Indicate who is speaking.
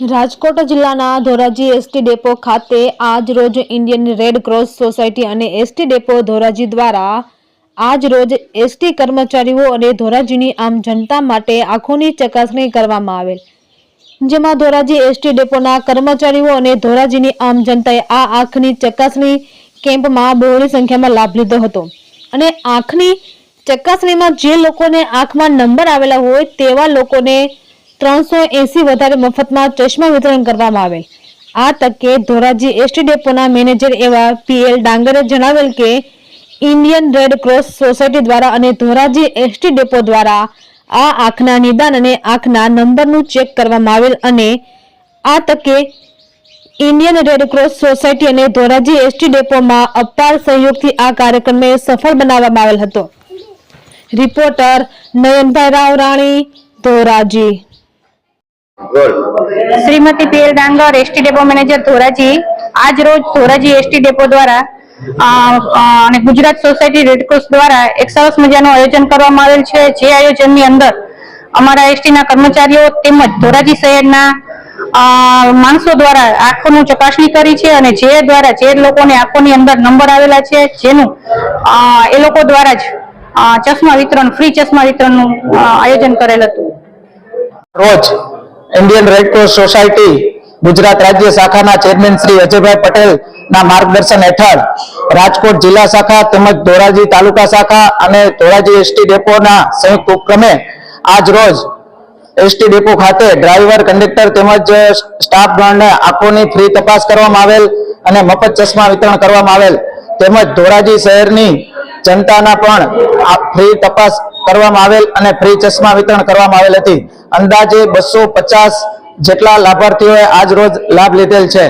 Speaker 1: રાજકોટ જિલ્લાના Dhoraji ST depot ખાતે આજ રોજ ઇન્ડિયન રેડ ક્રોસ સોસાયટી અને એસટી ડેપો ધોરાજી દ્વારા આજ રોજ એસટી કર્મચારીઓ અને ધોરાજીની આમ જનતા માટે આંખોની ચકાસણી કરવામાં આવેલ. જેમાં ધોરાજી એસટી ડેપોના કર્મચારીઓ અને ધોરાજીની આમ જનતાએ આ આંખની ચકાસણી કેમ્પમાં બહોળી સંખ્યામાં લાભ લીધો હતો. અને આંખની ચકાસણીમાં જે લોકોને આંખમાં નંબર આવેલા હોય તેવા લોકોને ત્રણસો એસી વધારે મફતમાં ચશ્મા વિતરણ કરવામાં આવેલ. આ તકે ધોરાજી એસટી ડેપોના મેનેજર એવા પીએલ ડાંગરે જણાવેલ કે, ઇન્ડિયન રેડ ક્રોસ સોસાયટી દ્વારા અને ધોરાજી એસટી ડેપો દ્વારા આ આંખના નિદાન અને આંખના નંબરનું ચેક કરવામાં આવેલ અને આ તકે ઇન્ડિયન રેડ ક્રોસ સોસાયટી અને ધોરાજી એસટી ડેપોમાં અપાર સહયોગથી આ કાર્યક્રમને સફળ બનાવવામાં આવેલ હતો. Reporter Nayanbhai Rao Rani Dhoraji.
Speaker 2: Shrimati PL Dangar ST depot manager Dhoraji. આજ રોજ ધોરાજી એસટી ડેપો દ્વારા અને ગુજરાત સોસાયટી રેડક્રોસ દ્વારા એક સરસ મજાનું આયોજન કરવામાં આવેલ છે. જે આયોજનની અંદર અમારા એસટીના કર્મચારીઓ તેમજ ધોરાજી શહેરના માણસો દ્વારા આંખોનું ચકાસણી કરી છે અને જે દ્વારા જે લોકોને આંખોની અંદર નંબર આવેલા છે જેનું એ લોકો દ્વારા જ ચશ્મા વિતરણ ફ્રી ચશ્મા વિતરણનું આયોજન કરેલ હતું.
Speaker 3: રોજ ઇન્ડિયન રેડક્રોસ સોસાયટી ગુજરાત રાજ્ય શાખાના ચેરમેન શ્રી અજયભાઈ પટેલ ના માર્ગદર્શન હેઠળ રાજકોટ જિલ્લા શાખા તેમજ ધોરાજી તાલુકા શાખા અને ધોરાજી એસટી ડેપોના સંયુક્ત ઉપક્રમે આજ રોજ એસટી ડેપો ખાતે ડ્રાઈવર, કંડક્ટર તેમજ સ્ટાફ ગણને આંખોની ફ્રી તપાસ કરવામાં આવેલ અને મફત ચશ્મા વિતરણ કરવામાં આવેલ. તેમજ ધોરાજી શહેરની જનતાના પણ ફ્રી તપાસ કરવામાં આવેલ અને ફ્રી ચશ્મા વિતરણ કરવામાં આવેલ હતી. અંદાજે બસો જેટલા લાભાર્થીઓએ આજ રોજ લાભ લીધેલ છે.